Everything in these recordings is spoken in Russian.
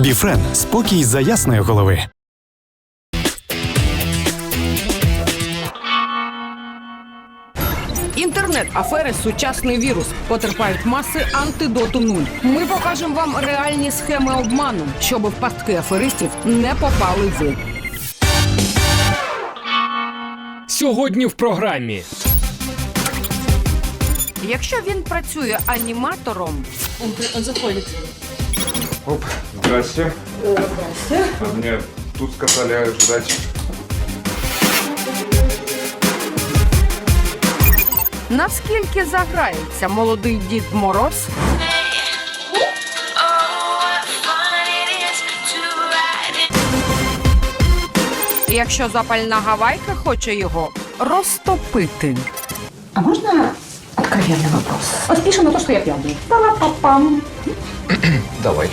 Біфрен спокій за ясної голови. Інтернет-афери сучасний вірус потерпають маси антидоту нуль. Ми покажемо вам реальні схеми обману, щоб в пастки аферистів не попали ви. Сьогодні в програмі Якщо він працює аніматором, Оп, здрасте. Здрасте. А мне тут сказали ждать. наскільки заграється молодий дід Мороз, якщо запальна гавайка хоче його розтопити. А можно откровенный вопрос? Вот спишем на то, что я пьяный. Па-па-пам. Давай.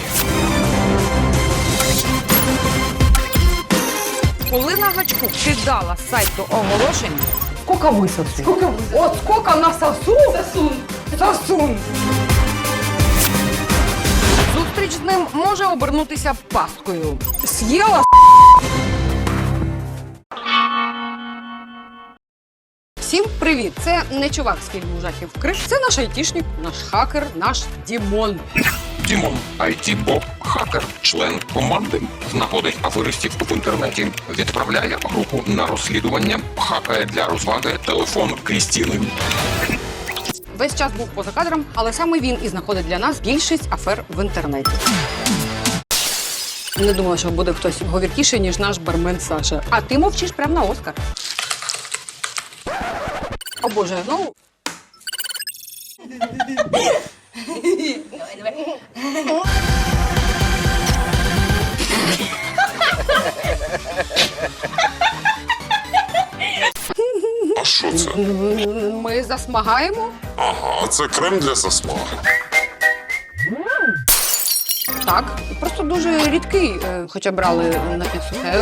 Коли на гачку кидала з сайту оголошень, Сколько высоты? Сколько от скока на сосу, засун, засун. Зустріч з ним може обернутися пасткою. З'їла Всім привіт! Це не чувак з фільму жахів Криш. Це наш айтішник, наш хакер, наш Дімон. Дімон, it боб хакер, член команди, знаходить аферистів в інтернеті, відправляє групу на розслідування, хакає для розваги телефон Крістіни. Весь час був поза кадром, але саме він і знаходить для нас більшість афер в інтернеті. Не думала, що буде хтось говіркіший, ніж наш бармен Саша. А ти мовчиш прямо на Оскар. О Боже, ну. А що це? Ми засмагаємо. Ага, це крем для засмаги. Так, просто дуже рідкий, е, хоча брали на підсухе.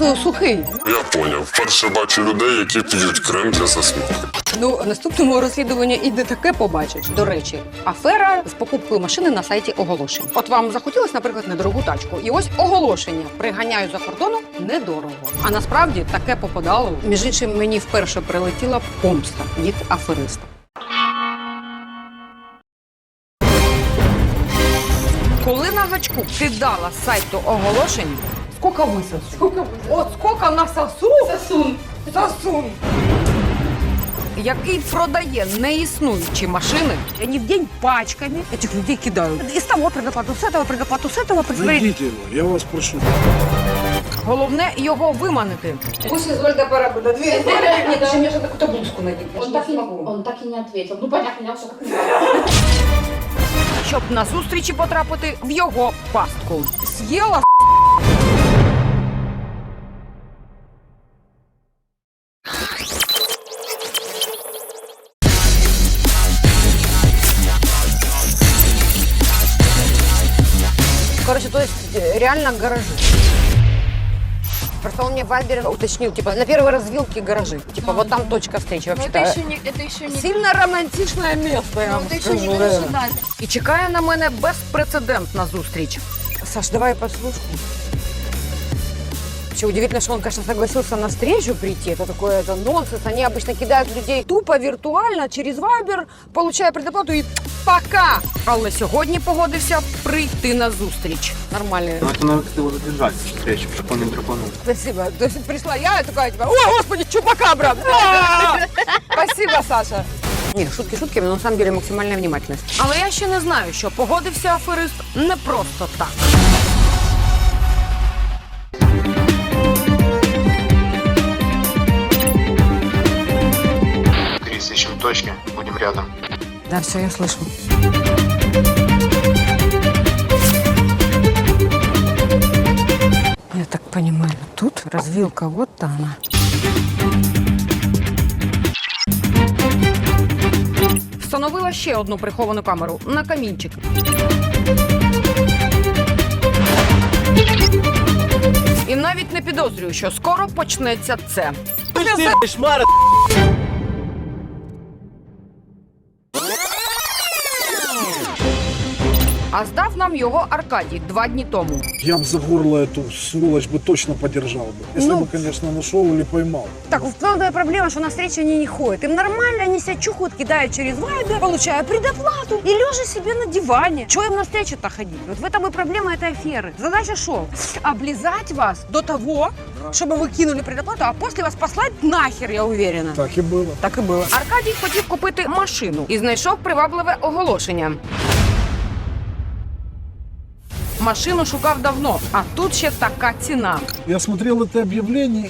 Е, сухий. Я поняв. Вперше бачу людей, які п'ють крем для засмаги. Ну, в наступному розслідуванні і не таке побачиш. До речі, афера з покупкою машини на сайті оголошень. От вам захотілось, наприклад, недорогу тачку, і ось оголошення приганяю за кордону недорого. А насправді таке попадало. Між іншим, мені вперше прилетіла помста від афериста. на гачку кидала з сайту оголошень, Сколько высоты? Сколько От скока на сосу? Засун. Засун. Який продає неіснуючі машини, і они в день пачками этих людей кидають. Із того предоплату, з этого предоплату, з этого предоплату. Найдите его, я вас прошу. Головне його виманити. Пусть Изольда пора бы до двери. Нет, даже мне же какую-то блузку надеть. Он так, и, он так и не ответил. Ну, понятно, я все как не щоб на зустрічі потрапити в його пастку. З'їла Короче, то есть э, реально гаражи. Просто он мне в Вайбере уточнил, типа, на первой развилке гаражи. Типа, вот там точка встречи Но вообще-то. это еще не, это еще не, Сильно романтичне місто, я но вам это еще не скажу. гаражи, І чекає на мене безпрецедентна зустріч. Саш, давай послушку. Вообще удивительно, что он, конечно, согласился на встречу прийти. Это такое это нонсенс. Они обычно кидают людей тупо віртуально через Viber, получая предоплату і пока. Але сьогодні погодився прийти на зустріч. Нормальний. Ну, это надо как-то его задержать, встречу, чтобы он не драпанул. Спасибо. То есть пришла я и такая, типа, о, господи, чупакабра! А! Спасибо, Саша. Ні, шутки шутками, но на самом деле максимальна внимательность. Але я ще не знаю, що погодився аферист не просто так. Крис, ищем точки, будем рядом. Да, все, я слышу. Я так понимаю, тут развилка, вот она. Встановила ще одну приховану камеру на камінчик. І навіть не підозрюю, що скоро почнеться це. А здав нам його Аркадій два дні тому. Я бы за горло эту сволочь бы точно подержал бы. Если Ну. бы, конечно, нашел или поймал. Так, главная проблема, что на встречу они не ходят. Им нормально, они себя чухают, кидают через вайбер, получая предоплату и лежа себе на диване. Чего им на встречу-то ходить? Вот в этом и проблема этой аферы. Задача шо? Облизать вас до того, чтобы вы кинули предоплату, а после вас послать нахер, я уверена. Так и было. Так и было. Аркадій хотів купити машину і знайшов привабливе оголошення. Машину шукав давно, а тут ще така ціна. Я смотрел это объявление,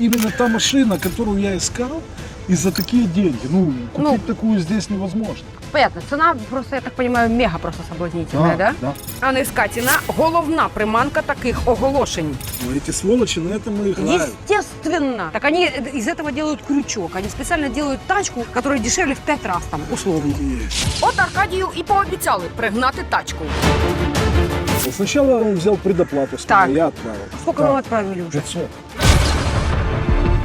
и именно та машина, которую я искал, и за такие деньги. Ну, купить Ну. такую здесь невозможно. Понятно, ціна просто, я так розумію, мега просто соблазнительна, да? да. А низька ціна головна приманка таких оголошень. Ну, эти сволочи на этом и играют. Естественно. Так они из этого делают крючок. Они специально делают тачку, которая дешевле в пять раз там, условно. От Аркадію і пообіцяли пригнати тачку. Сначала он взял предоплату, с Так. меня, я отправил. Сколько Да. вы отправили уже? 500.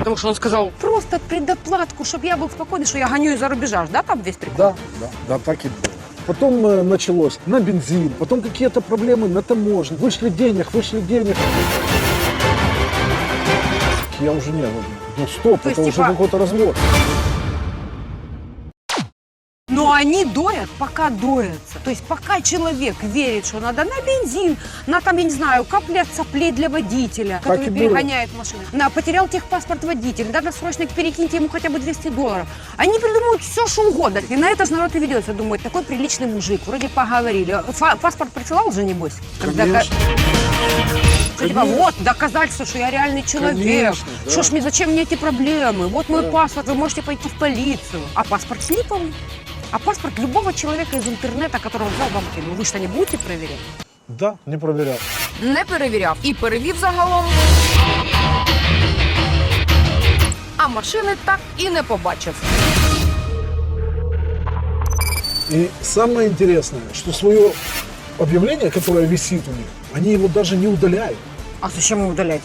Тому що він сказав, Просто предоплатку, чтобы я был спокойный, что я гоню из-за рубежа. Да, там весь прикол? Да, да, да, так и было. Потом э, началось на бензин, потом какие-то проблемы на таможне. Вышли денег, вышли денег. Я уже не, ну, ну стоп, То есть, это уже типа- какой-то развод. Они доят, пока доятся. То есть пока человек верит, что надо на бензин, на там, я не знаю, капли от соплей для водителя, Так который перегоняет машину, на потерял техпаспорт водитель, надо срочно перекиньте ему хотя бы 200 долларов. Они придумывают все, что угодно. И на это же народ и ведется. Думает, такой приличный мужик, вроде поговорили. Фа- паспорт присылал же, небось? Когда- Конечно. Что, типа, вот, доказательство, что я реальный человек. Конечно, да. Что ж мне, зачем мне эти проблемы? Вот мой Да. паспорт, вы можете пойти в полицию. А паспорт слиповый. А паспорт любого человека из интернета, которого взял вам кинул, вы что, не будете проверять? Да, не проверял. не перевіряв і перевів загалом. А машини так і не побачив. И самое интересное, что свое объявление, которое висит у них, они его даже не удаляют. А зачем их удалять?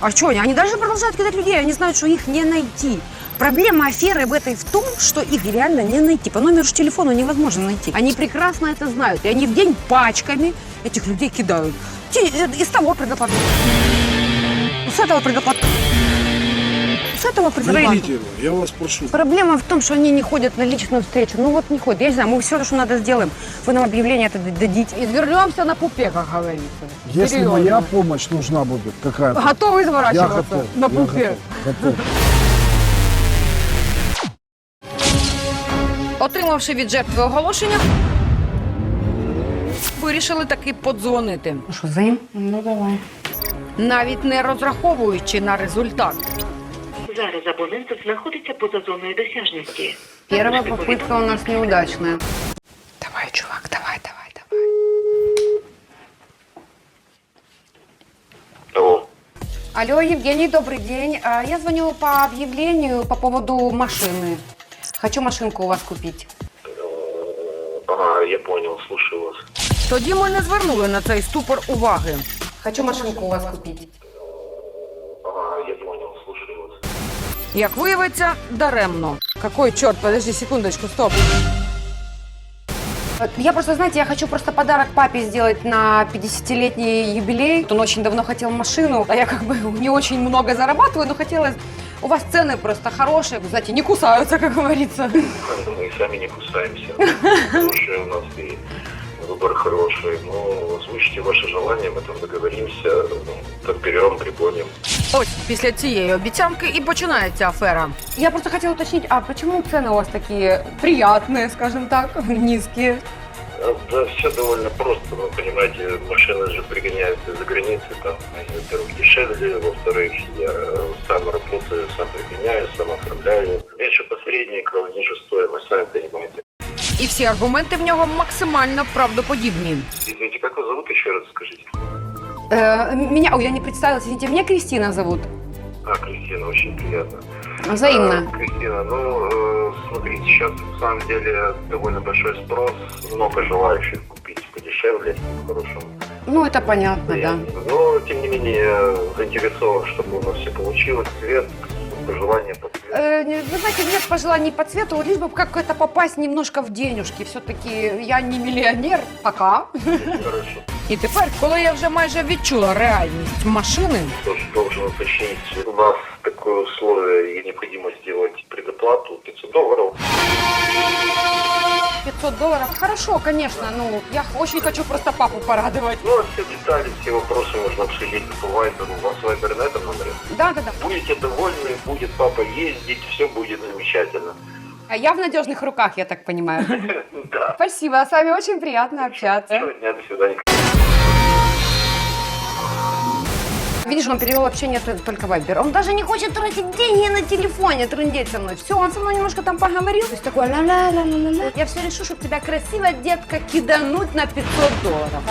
А что они? Они даже продолжают кидать людей, они знают, что их не найти. Проблема аферы в этой в том, что их реально не найти. По номеру телефона невозможно найти. Они прекрасно это знают. И они в день пачками этих людей кидают. Э, Из того предоплаты. С этого предоплаты. С этого предоплаты. Найдите его, я вас прошу. Проблема в том, что они не ходят на личную встречу. Ну вот не ходят. Я не знаю, мы все, что надо, сделаем. Вы нам объявление это дадите. І звернемося на пупе, як говориться. Если Серйозно. моя помощь нужна будет какая-то, Готовий я готов. на я пупе. готов, готов. Отримавши від жертви оголошення, вирішили таки подзвонити. Что, за ним? Ну, давай. навіть не розраховуючи на результат. Зараз абонент знаходиться поза зоною досяжності. Перша попытка у нас неудачная. Давай, чувак, давай, давай, давай. Алло. Алло, Евгений, добрый день. А, Я звоню по объявлению по поводу машины. Хочу машинку у вас купить. Ага, я понял, слушаю вас. Тоді ми не звернули на цей ступор уваги. Хочу машинку у вас купити. Ага, я понял, слушаю вас. Як виявиться, даремно. Какой черт, подожди секундочку, стоп. Я просто, знаете, я хочу просто подарок папе сделать на 50-летний юбилей. Он очень давно хотел машину, а я как бы не очень много зарабатываю, но хотелось... У вас цены просто хорошие, вы знаете, не кусаются, как говорится. Мы и сами не кусаемся. Хорошие у нас и выбор хороший. Ну, озвучите ваше желание, мы там договоримся. Ну, Подберем, припомним. Ось після цієї обіцянки і починається афера. Я просто хотела уточнить, а почему цены у вас такие приятные, скажем так, низкие? А, Да, все довольно просто. Вы понимаете, машины же пригоняются из-за границы. Там, они, во-первых, дешевле, во-вторых, я сам работаю, сам пригоняю, сам оформляю. Я еще посредник, ниже стоимость, сами понимаете. І всі аргументи в нього максимально правдоподібні. Извините, как вас зовут еще раз скажите? Э, меня, ой, я не представилась, извините, меня Кристина зовут. А, Кристина, очень приятно. Взаимно. А, Кристина, ну, э, смотрите, сейчас на самом деле довольно большой спрос, много желающих купить подешевле, в хорошем Ну, это понятно, да. Но, тем не менее, заинтересован, чтобы у нас все получилось. Цвет пожелания по цвету. Э, Вы знаете, нет пожеланий по цвету, лишь бы как-то попасть немножко в денежки. Все-таки я не мільйонер пока. Хорошо. І тепер, коли я вже майже відчула реальність машини, Тоже должен уточнить, у нас такое условие, и необходимо сделать предоплату 500 долларов. 500 долларов, хорошо, конечно, ну, я очень хочу просто папу порадовать. Ну, а все детали, все вопросы можно обсудить по вайберу. У вас вайбер на этом номере? Да-да-да. Будете довольны, будет папа ездить, все будет замечательно. А я в надежных руках, я так понимаю. Да. Спасибо, с вами очень приятно общаться. Хорошего дня, до свидания. Видишь, он перевел общение только Вайбер. Он даже не хочет тратить деньги на телефоне, трындеть со мной. Все, он со мной немножко там поговорил. То есть такой ла ла ла ла ла ла Я все решу, чтобы тебя красиво, детка, кидануть на 500 долларов.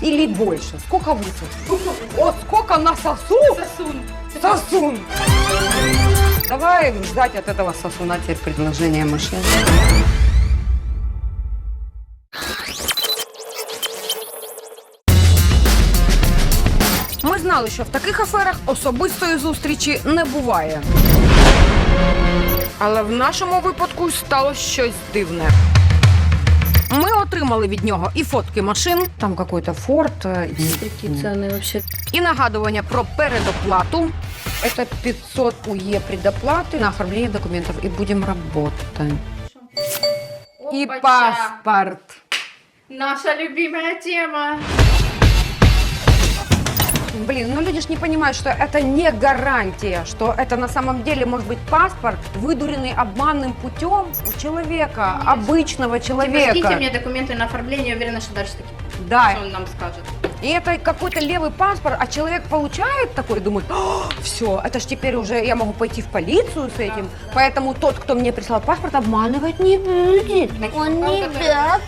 Или больше. Сколько высосу? О, сколько насосу? Сосун. Сосун. Давай ждать от этого сосуна теперь предложения машины. знали, що в таких аферах особистої зустрічі не буває. Але в нашому випадку сталося щось дивне. Ми отримали від нього і фотки машин, там какой-то форт, е, і, Какие цены вообще? і нагадування про передоплату. Это 500 УЕ предоплаты на оформление документов. И будем работать. И Опача. паспорт. Наша любимая тема. Блин, ну люди ж не понимают, что это не гарантия, что это на самом деле может быть паспорт, выдуренный обманным путем у человека, Конечно. обычного Типа, человека. скиньте мне документы на оформление, уверена, что дальше таки, Да, что он нам скажет. и это какой-то левый паспорт, а человек получает такой, думает, все, это ж теперь уже я могу пойти в полицию с этим, поэтому тот, кто мне прислал паспорт, обманывать не будет. Он не Да.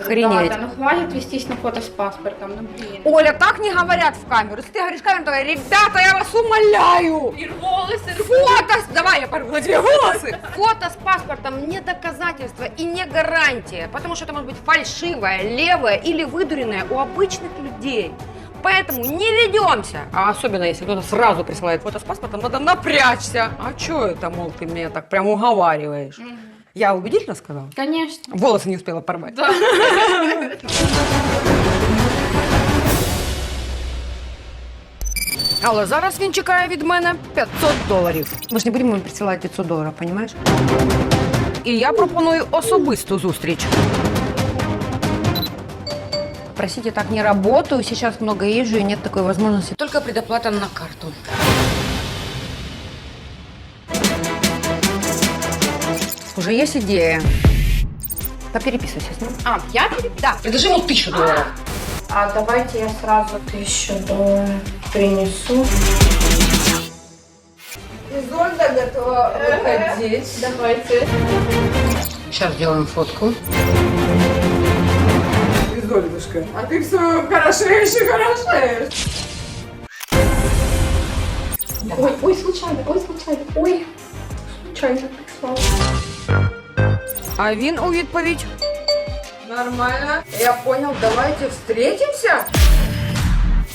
Охренеть. Да, да, ну хватит вестись на фото с паспортом, ну блин. Оля, так не говорят в камеру. Если ты говоришь камеру, говорят, ребята, я вас умоляю. И волосы, Фото, с- давай я порву тебе волосы. Фото с паспортом не доказательство и не гарантия, потому что это может быть фальшивое, левое или выдуренное у обычных людей. Поэтому не ведемся. А особенно, если кто-то сразу присылает фото с паспортом, надо напрячься. А что это, мол, ты меня так прям уговариваешь? Я убедительно сказала? Конечно. Волосы не успела порвать. Да. Але зараз він чекає від мене 500 доларів. Ми ж не будемо йому присилати 500 доларів, розумієш? І я пропоную особисту зустріч. Простите, так не работаю. Сейчас много езжу и нет такой возможности. Только предоплата на карту. Уже есть идея. Попереписывайся с ним. А, я пере- Да, предложи ему тысячу долларов. А давайте я сразу тысячу долларов принесу. Изольда готова выходить. Давайте. Сейчас сделаем фотку. Изольдушка, а ты все хорошеешь и хорошеешь. Ой, ой, случайно, ой, случайно, ой. Случайно прислал. А він у відповідь. Нормально. Я понял, давайте встретимся.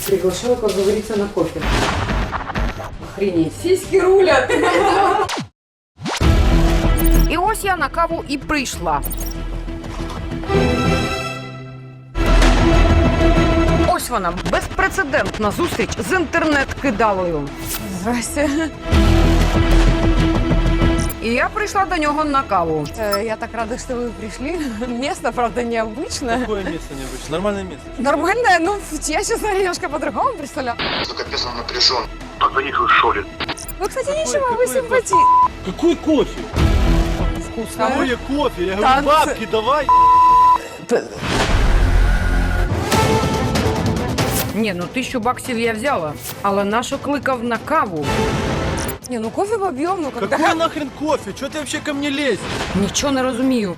Приглашаю поговориться на кофе. Охренеть, сиськи рулят. І ось я на каву і прийшла. Ось вона, безпрецедентна зустріч з інтернет-кидалою. Здрасте. І я прийшла до нього на каву. Э, Я так рада, что вы пришли. Место, правда, необычное. Какое место необычное? Нормальное место. Нормальное, ну, я, честно, немножко по-другому представляла. Капец, он напряжен. Позвони в шоле. Вы, кстати, Какой- ничего, вы какой симпатичны. Какой кофе? Вкусно. Какое кофе? Я говорю, Танцы. бабки давай. Ні, ну тисячу баксів я взяла, але нашу кликав на каву. Не, ну кофе побьем, ну когда... Какой нахрен кофе? Че ты вообще ко мне лезешь? Нічого не розумію.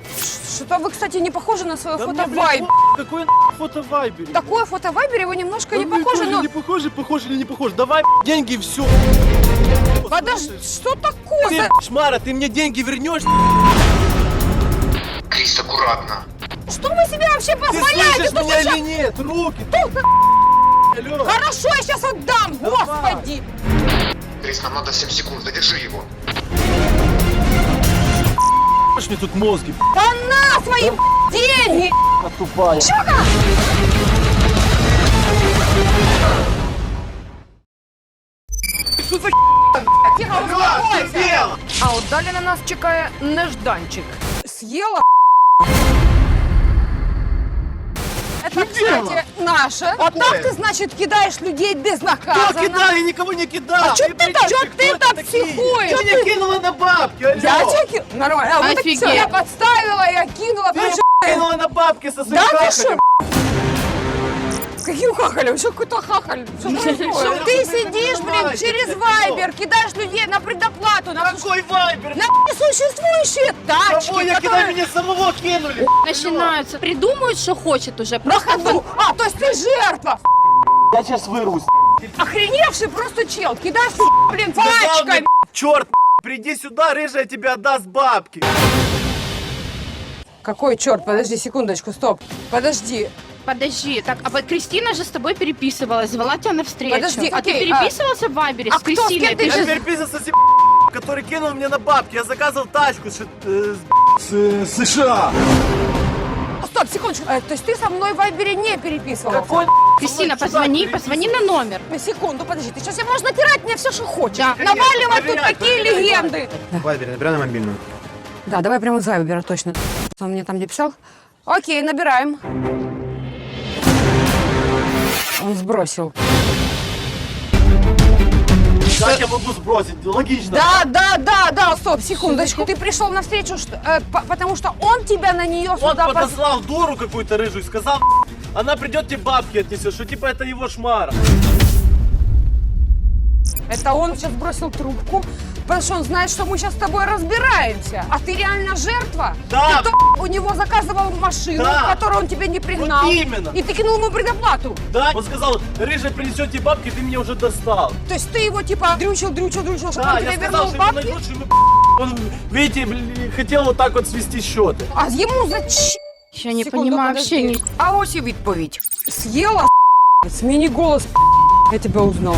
Что-то вы, кстати, не похожи на свое Да фото мне, в блядь, Вайбе. по- Какой фото в Вайбере? Такое фото в Вайбере, вы немножко Да не мне похожи, но... Не похожи, похожи или не похожи. Давай деньги и все. Подожди, что такое? Ты, шмара, ты мне деньги вернешь? Крис, аккуратно. Что вы себе вообще Ты позволяете? слышишь Что меня вы или нет? Руки! Алло. Хорошо, я сейчас отдам, господи! Крис, нам надо 7 секунд, задержи его. Ешь мне тут мозги, Да на свои деньги! тупая. Що за Тихо, успокойся! А от далі на нас чекає нежданчик. Съела Это, кстати, наше. Вот так ты, значит, кидаешь людей Кто безнаказанно. кидал? Я никого не кидал. А чё ты так- чё ты Кто так психуешь? Чё меня кинула на бабки? Алло. Я тебя ки- Нормально. А вот так я подставила, я кинула. Ты кинула на бабки со своим Да ты что? Каким хахалем? Что какой-то хахаль? Что? Ты сидишь, блин, через Вайбер, кидаешь людей на предоплату, на, Какой вайбер? на несуществующие тачки, Кого я которые меня самого кинули? Начинаются. Придумают, что хочет уже. на ходу. А, то есть ты жертва. Я сейчас вырвусь. Охреневший просто чел. Кидаешь, блин, мне, Черт, приди сюда, рыжая тебе отдаст бабки. Какой черт? Подожди, секундочку, стоп. Подожди. Подожди, так, а вот Кристина же с тобой переписывалась, звала тебя на встречу. Подожди, а окей, ты переписывался в Вайбере а с кто с Кристиной? кем ты Ты Я же переписывался с который кинул мне на бабки. Я заказывал тачку с, э, с- С США. Стоп, секундочку. Э, то есть ты со мной в Вайбере не переписывался? какой Кристина, позвони, позвони на номер. На секунду, подожди. Ты сейчас можешь натирать мне все, что хочешь. Да. Наваливать тут Проверяй, такие проверяй, легенды. Вайбер, набирай на мобильную. Да, давай прямо из Вайбера, точно. Он мне там не писал? Окей, набираем. Он сбросил. Как я могу сбросить? Логично. Да, да, да, да, стоп, секундочку. Ты пришел на встречу, что, э, по- потому что он тебя на нее Он сюда... пос- подослал дуру какую-то рыжую и сказал, она придет тебе бабки отнесет, что типа это его шмара. Это он сейчас бросил трубку, потому что он знает, что мы сейчас с тобой разбираемся. А ты реально жертва? Да. Ты кто у него заказывал машину, Да. которую он тебе не пригнал? Вот именно. И ты кинул ему предоплату. Да, он сказал, рыжая принесет тебе бабки, ты меня уже достал. То есть ты его типа дрючил, дрючил, дрючил, чтобы Да, он я тебе сказал, вернул что ему бабки? найдут, что ему он, видите, блин, хотел вот так вот свести счеты. А ему зачем? Я не Секунду, понимаю подожди. вообще. Не... А ось і відповідь. Съела, смени голос, я тебя узнал.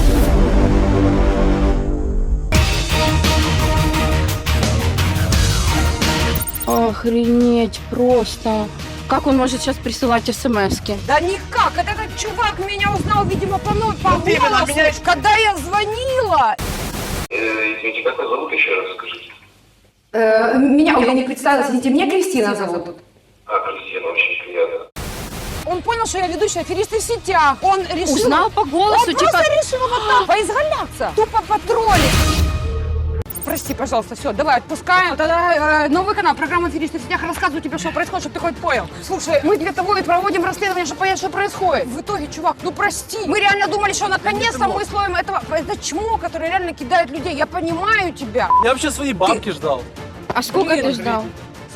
Охренеть просто. Как он может сейчас присылать смс-ки? Да никак, это этот чувак меня узнал, видимо, по, ну, по Вот именно, голосу, меня- когда я звонила. Извините, как вас зовут еще раз скажите? Э, меня, я не представилась, извините, меня Кристина зовут. А, Кристина, очень приятно. Он понял, что я ведущая аферисты в сетях. Он решил... Узнал по Он голосу, типа... просто решил вот так поизгаляться. Тупо потроллить. Прости, пожалуйста, все, давай отпускаем. Тогда э, новый канал, программа «Аферисты в сетях» рассказываю тебе, что происходит, чтобы ты хоть понял. Слушай, мы для того и проводим расследование, чтобы понять, что происходит. В итоге, чувак, ну прости. Мы реально думали, что наконец-то мы словим этого... Это чмо, которое реально кидает людей. Я понимаю тебя. Я вообще свои бабки ждал. А сколько Блин, ты ждал?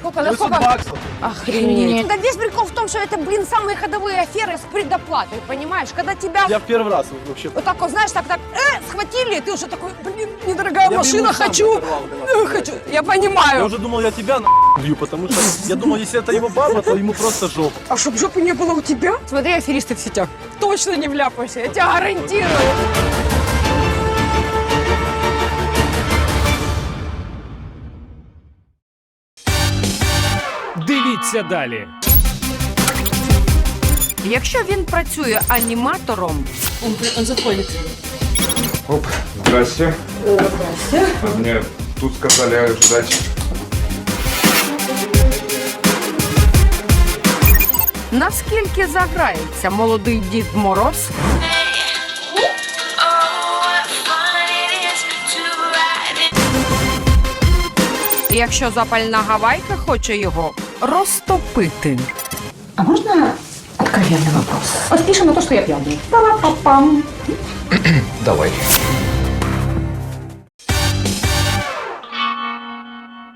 Сколько, на 800 сколько? баксов. Охренеть. Да весь прикол в том, что это, блин, самые ходовые аферы с предоплатой, понимаешь? Когда тебя Я в первый раз вообще. вот так вот, знаешь, так, так, э, схватили, и ты уже такой, блин, недорогая Я машина, бы ему сам хочу, оторвал, э, давай. хочу. Я Я понимаю. уже думал, я тебя на лью, потому что я думал, если это его баба, то ему просто жопа. А чтоб жопы не было у тебя? Смотри, аферисты в сетях. Точно не вляпаешься, я тебя гарантирую. Дивіться далі. Якщо він працює аніматором, Оп, здрасте. Здрасте. Мне тут сказали ждать. наскільки заграється молодий Дід Мороз? Якщо запальна гавайка хоче його розтопити. А можно откровенный вопрос? Вот пишем на то, что я пьяный. Па-па-пам. Давай.